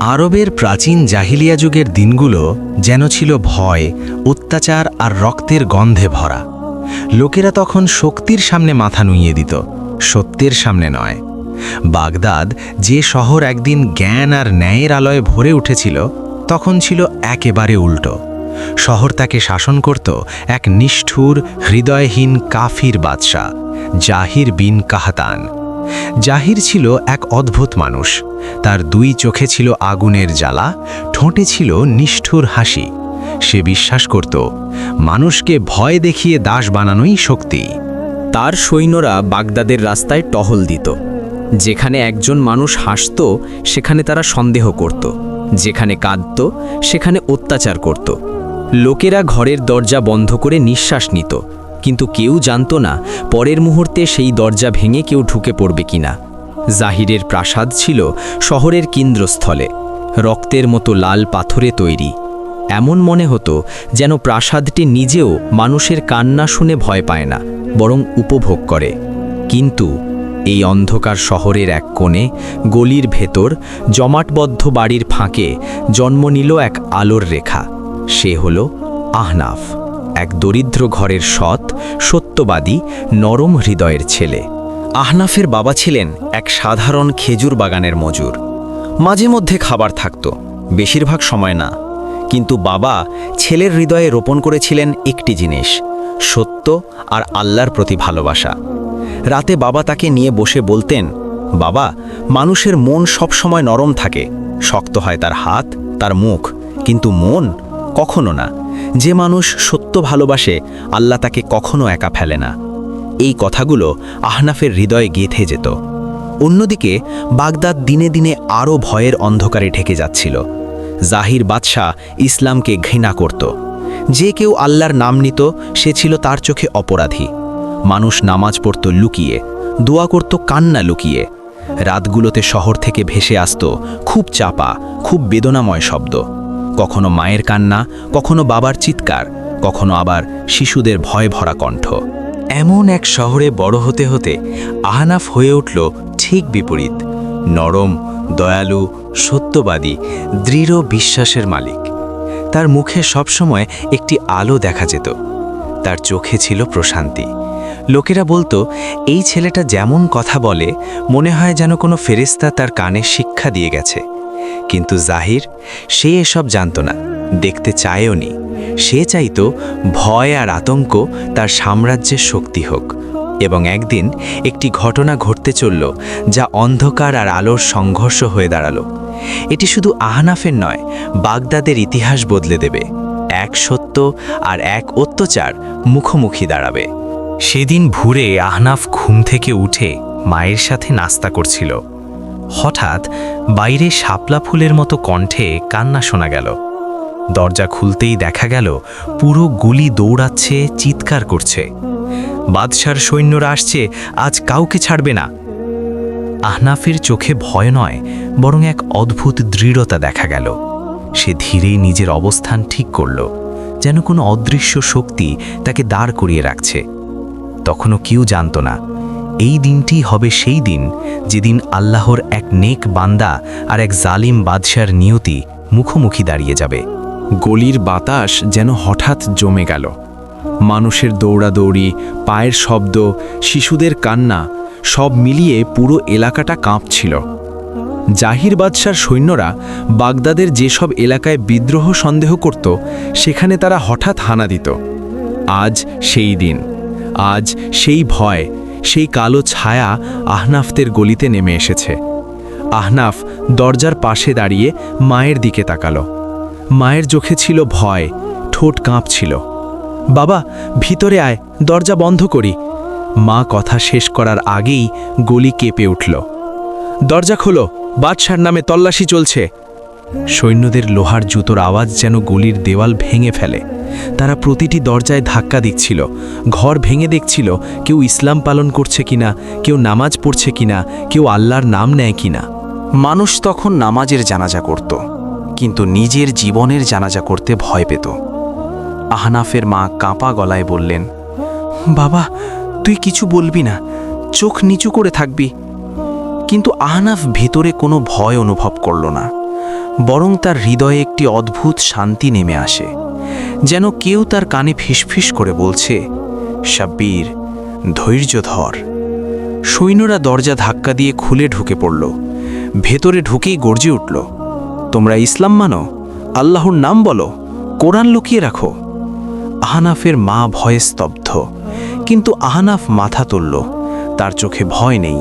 আরবের প্রাচীন জাহিলিয়া যুগের দিনগুলো যেন ছিল ভয়, অত্যাচার আর রক্তের গন্ধে ভরা। লোকেরা তখন শক্তির সামনে মাথা নুইয়ে দিত, সত্যের সামনে নয়। বাগদাদ যে শহর একদিন জ্ঞান আর ন্যায়ের আলোয় ভরে উঠেছিল, তখন ছিল একেবারে উল্টো। শহর তাকে শাসন করত এক নিষ্ঠুর, হৃদয়হীন কাফির বাদশাহ, জাহির বিন কাহাতান। জাহির ছিল এক অদ্ভুত মানুষ। তার দুই চোখে ছিল আগুনের জ্বালা, ঠোঁটে ছিল নিষ্ঠুর হাসি। সে বিশ্বাস করত, মানুষকে ভয় দেখিয়ে দাস বানানোই শক্তি। তার সৈন্যরা বাগদাদের রাস্তায় টহল দিত। যেখানে একজন মানুষ হাসত, সেখানে তারা সন্দেহ করত। যেখানে কাঁদত, সেখানে অত্যাচার করত। লোকেরা ঘরের দরজা বন্ধ করে নিঃশ্বাস নিত। কিন্তু কেউ জানত না পরের মুহূর্তে সেই দরজা ভেঙে কেউ ঢুকে পড়বে কিনা। জাহিরের প্রাসাদ ছিল শহরের কেন্দ্রস্থলে। রক্তের মতো লাল পাথরে তৈরি। এমন মনে হতো যেন প্রাসাদটি নিজেও মানুষের কান্না শুনে ভয় পায় না, বরং উপভোগ করে। কিন্তু এই অন্ধকার শহরের এক কোণে, গলির ভেতর, জমাটবদ্ধ বাড়ির ফাঁকে জন্ম নিল এক আলোর রেখা। সে হল আহনাফ। এক দরিদ্র ঘরের সৎ, সত্যবাদী, নরম হৃদয়ের ছেলে। আহনাফের বাবা ছিলেন এক সাধারণ খেজুর বাগানের মজুর। মাঝে মধ্যে খাবার থাকত, বেশিরভাগ সময় না। কিন্তু বাবা ছেলের হৃদয়ে রোপণ করেছিলেন একটি জিনিস, সত্য আর আল্লাহর প্রতি ভালোবাসা। রাতে বাবা তাকে নিয়ে বসে বলতেন, বাবা, মানুষের মন সবসময় নরম থাকে, শক্ত হয় তার হাত, তার মুখ। কিন্তু মন কখনো না। যে মানুষ ভালোবাসে, আল্লাহ তাকে কখনো একা ফেলে না। এই কথাগুলো আহনাফের হৃদয়ে গেঁথে যেত। অন্যদিকে, বাগদাদ দিনে দিনে আরও ভয়ের অন্ধকারে ঢেকে যাচ্ছিল। জাহির বাদশাহ ইসলামকে ঘৃণা করত। যে কেউ আল্লাহর নাম নিত, সে ছিল তার চোখে অপরাধী। মানুষ নামাজ পড়ত লুকিয়ে, দোয়া করত কান্না লুকিয়ে। রাতগুলোতে শহর থেকে ভেসে আসত খুব চাপা, খুব বেদনাময় শব্দ। কখনো মায়ের কান্না, কখনো বাবার চিৎকার কখনো আবার শিশুদের ভয় ভরা কণ্ঠ। এমন এক শহরে বড় হতে হতে আহানাফ হয়ে উঠল ঠিক বিপরীত। নরম, দয়ালু, সত্যবাদী, দৃঢ় বিশ্বাসের মালিক। তার মুখে সবসময় একটি আলো দেখা যেত। তার চোখে ছিল প্রশান্তি। লোকেরা বলতো, এই ছেলেটা যেমন কথা বলে, মনে হয় যেন কোনো ফেরিস্তা তার কানে শিক্ষা দিয়ে গেছে। কিন্তু জাহির, সে এসব জানত না। দেখতে চায়ও নি সে চাইতো ভয় আর আতঙ্ক তার সাম্রাজ্যের শক্তি হোক এবং একদিন একটি ঘটনা ঘটতে চলল যা অন্ধকার আর আলোর সংঘর্ষ হয়ে দাঁড়াল। এটি শুধু আহনাফের নয়, বাগদাদের ইতিহাস বদলে দেবে। এক সত্য আর এক অত্যাচার মুখোমুখি দাঁড়াবে। সেদিন ভুরে আহনাফ ঘুম থেকে উঠে মায়ের সাথে নাস্তা করছিল। হঠাৎ বাইরে শাপলা ফুলের মতো কণ্ঠে কান্না শোনা গেল। দরজা খুলতেই দেখা গেল পুরো গুলি দৌড়াচ্ছে, চিৎকার করছে। বাদশার সৈন্যরা আসছে, আজ কাউকে ছাড়বে না। আহনাফের চোখে ভয় নয়, বরং এক অদ্ভুত দৃঢ়তা দেখা গেল। সে ধীরেই নিজের অবস্থান ঠিক করল, যেন কোনো অদৃশ্য শক্তি তাকে দাঁড় করিয়ে রাখছে। তখনও কেউ জানত না, এই দিনটি হবে সেই দিন যেদিন আল্লাহর এক নেক বান্দা আর এক জালিম বাদশার নিয়তি মুখোমুখি দাঁড়িয়ে যাবে। গলির বাতাস যেন হঠাৎ জমে গেল। মানুষের দৌড়াদৌড়ি, পায়ের শব্দ, শিশুদের কান্না, সব মিলিয়ে পুরো এলাকাটা কাঁপছিল। জাহির বাদশার সৈন্যরা বাগদাদের যেসব এলাকায় বিদ্রোহ সন্দেহ করত, সেখানে তারা হঠাৎ হানা দিত। আজ সেই দিন, আজ সেই ভয়, সেই কালো ছায়া আহনাফদের গলিতে নেমে এসেছে। আহনাফ দরজার পাশে দাঁড়িয়ে মায়ের দিকে তাকালো। মায়ের চোখে ছিল ভয়, ঠোঁট কাঁপছিল। বাবা, ভিতরে আয়, দরজা বন্ধ করি। মা কথা শেষ করার আগেই গলি কেঁপে উঠল। দরজা খোলো, বাদশার নামে তল্লাশি চলছে। সৈন্যদের লোহার জুতোর আওয়াজ যেন গলির দেওয়াল ভেঙে ফেলে। তারা প্রতিটি দরজায় ধাক্কা দিচ্ছিল, ঘর ভেঙে দেখছিল কেউ ইসলাম পালন করছে কিনা, কেউ নামাজ পড়ছে কিনা, কেউ আল্লাহর নাম নেয় কিনা। মানুষ তখন নামাজের জানাজা করত। কিন্তু নিজের জীবনের জানাজা করতে ভয় পেত। আহনাফের মা কাঁপা গলায় বললেন, বাবা, তুই কিছু বলবি না, চোখ নিচু করে থাকবি। কিন্তু আহনাফ ভেতরে কোনো ভয় অনুভব করল না, বরং তার হৃদয়ে একটি অদ্ভুত শান্তি নেমে আসে, যেন কেউ তার কানে ফিসফিস করে বলছে, সাব্বির, ধৈর্য ধর। সৈন্যরা দরজা ধাক্কা দিয়ে খুলে ঢুকে পড়ল, ভেতরে ঢুকেই গর্জে উঠল। তোমরা ইসলাম মানো? আল্লাহর নাম বলো, কোরআন লুকিয়ে রাখো। আহনাফের মা ভয়ে স্তব্ধ, কিন্তু আহনাফ মাথা তুলল। তার চোখে ভয় নেই,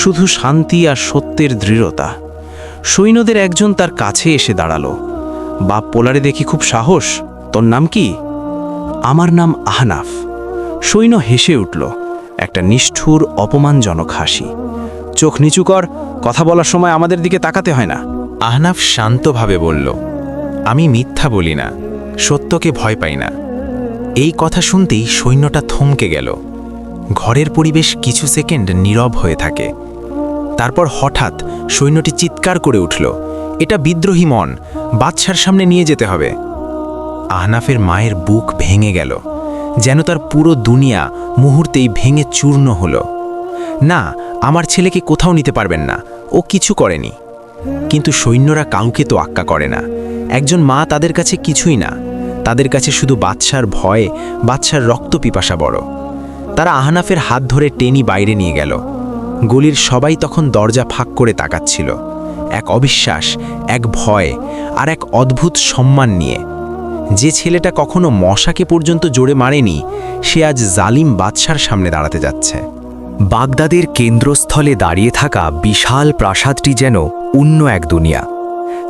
শুধু শান্তি আর সত্যের দৃঢ়তা। সৈন্যদের একজন তার কাছে এসে দাঁড়াল। বাপ পোলারে দেখি খুব সাহস, তোর নাম কি? আমার নাম আহনাফ। সৈন্য হেসে উঠল, একটা নিষ্ঠুর, অপমানজনক হাসি। চোখ নিচু কর, কথা বলার সময় আমাদের দিকে তাকাতে হয় না। আহনাফ শান্তভাবে বলল, আমি মিথ্যা বলি না, সত্যকে ভয় পাই না। এই কথা শুনতেই সৈন্যটা থমকে গেল। ঘরের পরিবেশ কিছু সেকেন্ড নীরব হয়ে থাকে। তারপর হঠাৎ সৈন্যটি চিৎকার করে উঠল, এটা বিদ্রোহী মন, বাদশার সামনে নিয়ে যেতে হবে। আহনাফের মায়ের বুক ভেঙে গেল, যেন তার পুরো দুনিয়া মুহূর্তেই ভেঙে চূর্ণ হলো। না, আমার ছেলেকে কোথাও নিতে পারবেন না, ও কিছু করেনি। কিন্তু সৈন্যরা কাউকে তো আক্কা করে না। একজন মা তাদের কাছে কিছুই না। তাদের কাছে শুধু বাচ্চার ভয় বাচ্চার রক্ত পিপাসা বড়। তারা আহনাফের হাত ধরে টেনি বাইরে নিয়ে গেল। গলির সবাই তখন দরজা ফাঁক করে তাকাচ্ছিল। এক অবিশ্বাস, এক ভয় আর এক অদ্ভুত সম্মান নিয়ে। যে ছেলেটা কখনো মশাকে পর্যন্ত জোরে মারেনি, সে আজ জালিম বাদশার সামনে দাঁড়াতে যাচ্ছে। বাগদাদের কেন্দ্রস্থলে দাঁড়িয়ে থাকা বিশাল প্রাসাদটি যেন অন্য এক দুনিয়া।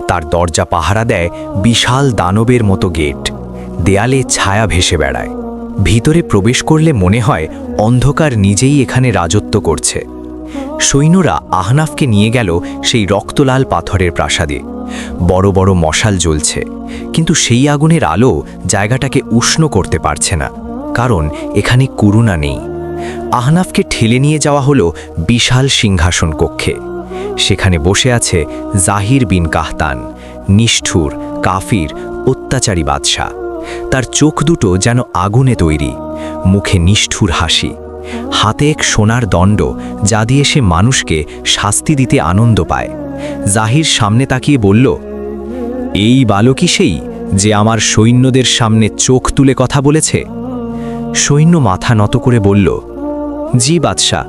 তার দরজা পাহারা দেয় বিশাল দানবের মতো গেট। দেয়ালে ছায়া ভেসে বেড়ায়। ভিতরে প্রবেশ করলে মনে হয় অন্ধকার নিজেই এখানে রাজত্ব করছে। সৈন্যরা আহনাফকে নিয়ে গেল সেই রক্তলাল পাথরের প্রাসাদে। বড় বড় মশাল জ্বলছে, কিন্তু সেই আগুনের আলো জায়গাটাকে উষ্ণ করতে পারছে না, কারণ এখানে করুণা নেই। আহনাফকে ঠেলে নিয়ে যাওয়া হলো বিশাল সিংহাসন কক্ষে। সেখানে বসে আছে জাহির বিন কাহতান, নিষ্ঠুর, কাফির, অত্যাচারী বাদশাহ। তার চোখ দুটো যেন আগুনে তৈরি, মুখে নিষ্ঠুর হাসি। হাতে এক সোনার দণ্ড যা দিয়ে সে মানুষকে শাস্তি দিতে আনন্দ পায়। জাহির সামনে তাকিয়ে বলল, এই বালকই সেই যে আমার সৈন্যদের সামনে চোখ তুলে কথা বলেছে? সৈন্য মাথা নত করে বলল জি বাদশাহ,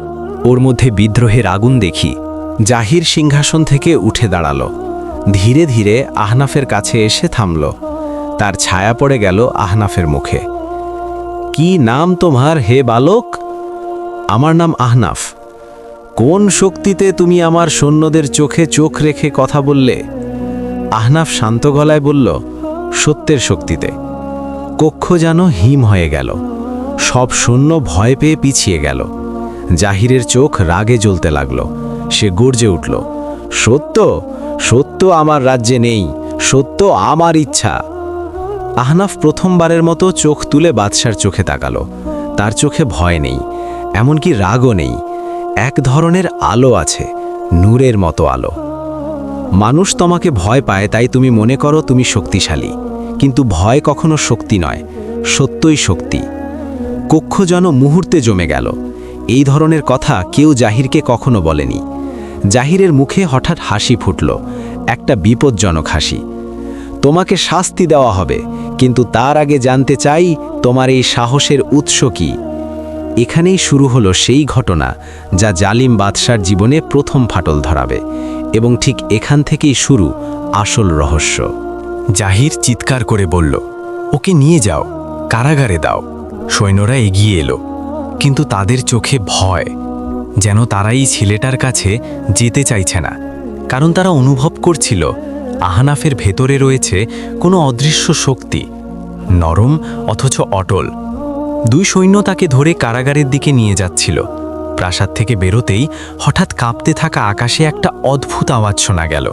ওর মধ্যে বিদ্রোহের আগুন দেখি। জাহির সিংহাসন থেকে উঠে দাঁড়াল। ধীরে ধীরে আহনাফের কাছে এসে থামল। তার ছায়া পড়ে গেল আহনাফের মুখে। কি নাম তোমার, হে বালক? আমার নাম আহনাফ। কোন শক্তিতে তুমি আমার সৈন্যদের চোখে চোখ রেখে কথা বললে? আহনাফ শান্ত গলায় বলল, সত্যের শক্তিতে। কক্ষ যেন হিম হয়ে গেল। সব সৈন্য ভয় পেয়ে পিছিয়ে গেল। জাহিরের চোখ রাগে জ্বলতে লাগল। সে গর্জে উঠল, সত্য সত্য আমার রাজ্যে নেই, সত্য আমার ইচ্ছা। আহনাফ প্রথমবারের মতো চোখ তুলে বাদশার চোখে তাকালো। তার চোখে ভয় নেই, এমনকি রাগও নেই। এক ধরনের আলো আছে, নূরের মতো আলো। মানুষ তোমাকে ভয় পায়, তাই তুমি মনে করো তুমি শক্তিশালী। কিন্তু ভয় কখনো শক্তি নয়, সত্যই শক্তি। কক্ষ যেন মুহূর্তে জমে গেল। এই ধরনের কথা কেউ জাহিরকে কখনো বলেনি। জাহিরের মুখে হঠাৎ হাসি ফুটল, একটা বিপজ্জনক হাসি। তোমাকে শাস্তি দেওয়া হবে, কিন্তু তার আগে জানতে চাই তোমার এই সাহসের উৎস কি। এখানেই শুরু হলো সেই ঘটনা, যা জালিম বাদশার জীবনে প্রথম ফাটল ধরাবে, এবং ঠিক এখান থেকেই শুরু আসল রহস্য। জাহির চিৎকার করে বলল, ওকে নিয়ে যাও, কারাগারে দাও। সৈন্যরা এগিয়ে এলো। কিন্তু তাদের চোখে ভয়, যেন তারাই ছেলেটার কাছে যেতে চাইছে না। কারণ তারা অনুভব করছিল, আহানাফের ভেতরে রয়েছে কোনো অদৃশ্য শক্তি, নরম অথচ অটল। দুই সৈন্য তাকে ধরে কারাগারের দিকে নিয়ে যাচ্ছিল। প্রাসাদ থেকে বেরোতেই হঠাৎ কাঁপতে থাকা আকাশে একটা অদ্ভুত আওয়াজ শোনা গেল।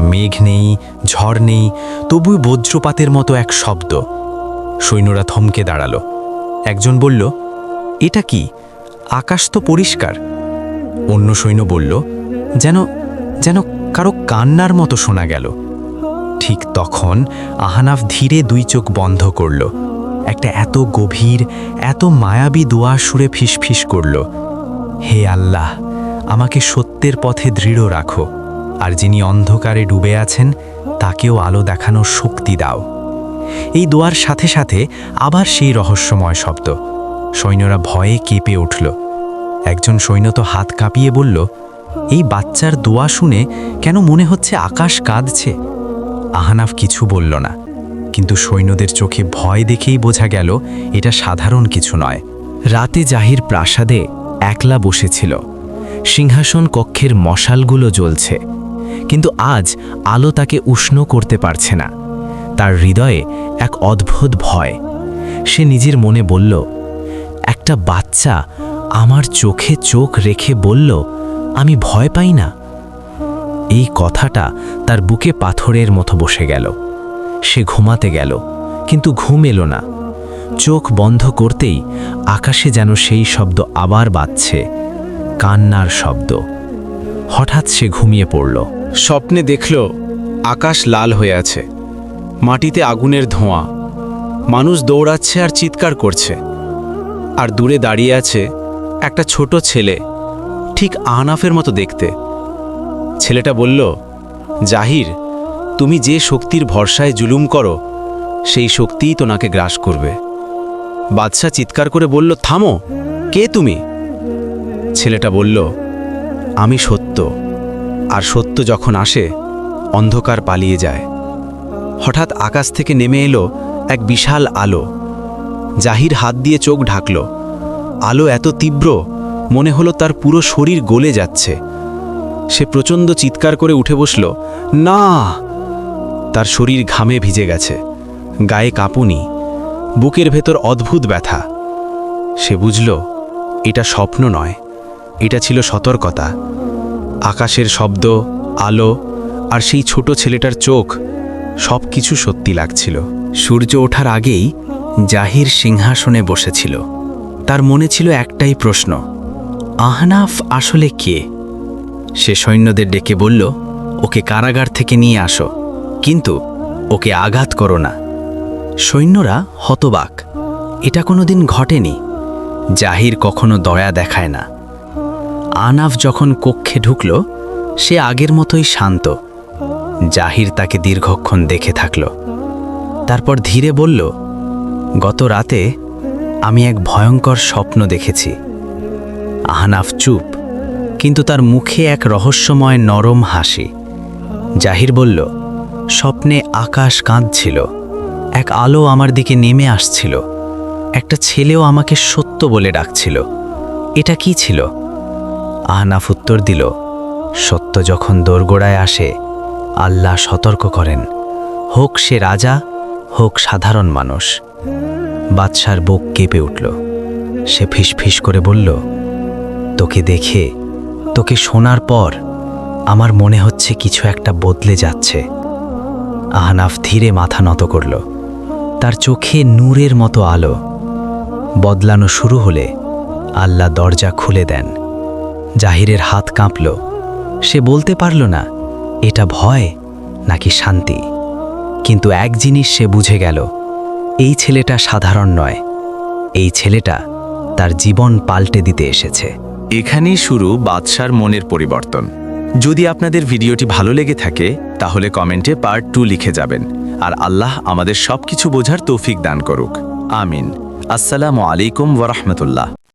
মেঘ নেই, ঝড় নেই, তবুই বজ্রপাতের মতো এক শব্দ। সৈন্যরা থমকে দাঁড়াল। একজন বলল, এটা কি? আকাশ তো পরিষ্কার। অন্য সৈন্য বলল, যেন যেন কারও কান্নার মতো শোনা গেল। ঠিক তখন আহানাফ ধীরে দুই চোখ বন্ধ করল। একটা এত গভীর, এত মায়াবী দোয়া সুরে ফিসফিস করল, হে আল্লাহ, আমাকে সত্যের পথে দৃঢ় রাখো, আর যিনি অন্ধকারে ডুবে আছেন, তাকেও আলো দেখানোর শক্তি দাও। এই দোয়ার সাথে সাথে আবার সেই রহস্যময় শব্দ। সৈন্যরা ভয়ে কেঁপে উঠল। একজন সৈন্য তো হাত কাঁপিয়ে বলল, এই বাচ্চার দোয়া শুনে কেন মনে হচ্ছে আকাশ কাঁদছে? আহানাফ কিছু বলল না, কিন্তু সৈন্যদের চোখে ভয় দেখেই বোঝা গেল, এটা সাধারণ কিছু নয়। রাতে জাহির প্রাসাদে একলা বসেছিল। সিংহাসন কক্ষের মশালগুলো জ্বলছে। কিন্তু আজ আলো তাকে উষ্ণ করতে পারছে না। তার হৃদয়ে এক অদ্ভুত ভয়। সে নিজের মনে বলল, একটা বাচ্চা আমার চোখে চোখ রেখে বলল, আমি ভয় পাই না? এই কথাটা তার বুকে পাথরের মতো বসে গেল। সে ঘুমাতে গেল, কিন্তু ঘুম এলো না। চোখ বন্ধ করতেই আকাশে যেন সেই শব্দ আবার বাজছে, কান্নার শব্দ। হঠাৎ সে ঘুমিয়ে পড়ল। স্বপ্নে দেখল, আকাশ লাল হয়ে আছে। মাটিতে আগুনের ধোঁয়া। মানুষ দৌড়াচ্ছে আর চিৎকার করছে। আর দূরে দাঁড়িয়ে আছে একটা ছোট ছেলে, ঠিক আহনাফের মতো দেখতে। ছেলেটা বলল, জাহির, তুমি যে শক্তির ভরসায় জুলুম করো, সেই শক্তিই তোনাকে গ্রাস করবে। বাদশাহ চিৎকার করে বলল, থামো, কে তুমি? ছেলেটা বলল, আমি সত্য। আর সত্য যখন আসে, অন্ধকার পালিয়ে যায়। হঠাৎ আকাশ থেকে নেমে এলো এক বিশাল আলো। জাহির হাত দিয়ে চোখ ঢাকল। আলো এত তীব্র, মনে হলো তার পুরো শরীর গলে যাচ্ছে। সে প্রচণ্ড চিৎকার করে উঠে বসল, না! তার শরীর ঘামে ভিজে গেছে, গায়ে কাঁপুনি, বুকের ভেতর অদ্ভুত ব্যথা। সে বুঝল, এটা স্বপ্ন নয়, এটা ছিল সতর্কতা। আকাশের শব্দ, আলো আর সেই ছোট ছেলেটার চোখ সব কিছু সত্যি লাগছিল। সূর্য ওঠার আগেই জাহির সিংহাসনে বসেছিল। তার মনে ছিল একটাই প্রশ্ন, আহনাফ আসলে কে? সে সৈন্যদের ডেকে বলল, ওকে কারাগার থেকে নিয়ে আসো, কিন্তু ওকে আঘাত করো না। সৈন্যরা হতবাক, এটা কোনোদিন ঘটেনি। জাহির কখনো দয়া দেখায় না। আনাফ যখন কক্ষে ঢুকল, সে আগের মতোই শান্ত। জাহির তাকে দীর্ঘক্ষণ দেখে থাকল। তারপর ধীরে বলল, গত রাতে আমি এক ভয়ঙ্কর স্বপ্ন দেখেছি। আহনাফ চুপ, কিন্তু তার মুখে এক রহস্যময় নরম হাসি। জাহির বলল, স্বপ্নে আকাশ কাঁদছিল, এক আলো আমার দিকে নেমে আসছিল। একটা ছেলেও আমাকে সত্য বলে ডাকছিল। এটা কি ছিল? আহনাফ উত্তর দিল, সত্য যখন দোরগোড়ায় আসে আল্লাহ সতর্ক করেন। হোক সে রাজা, হোক সাধারণ মানুষ। বাদশার বুক কেঁপে উঠল। সে ফিসফিস করে বলল, তোকে দেখে, তোকে শোনার পর আমার মনে হচ্ছে কিছু একটা বদলে যাচ্ছে। আহনাফ ধীরে মাথা নত করল। তার চোখে নূরের মতো আলো। বদলানো শুরু হলে আল্লাহ দরজা খুলে দেন। জাহিরের হাত কাঁপল। সে বলতে পারল না এটা ভয় নাকি শান্তি? কিন্তু এক জিনিস সে বুঝে গেল, এই ছেলেটা সাধারণ নয়, এই ছেলেটা তার জীবন পাল্টে দিতে এসেছে। এখানেই শুরু বাদশার মনের পরিবর্তন। যদি আপনাদের ভিডিওটি ভালো লেগে থাকে, তাহলে কমেন্টে পার্ট টু লিখে যাবেন, আর আল্লাহ আমাদের সবকিছু বোঝার তৌফিক দান করুক। আমিন। আসসালামু আলাইকুম ওরহমতুল্লাহ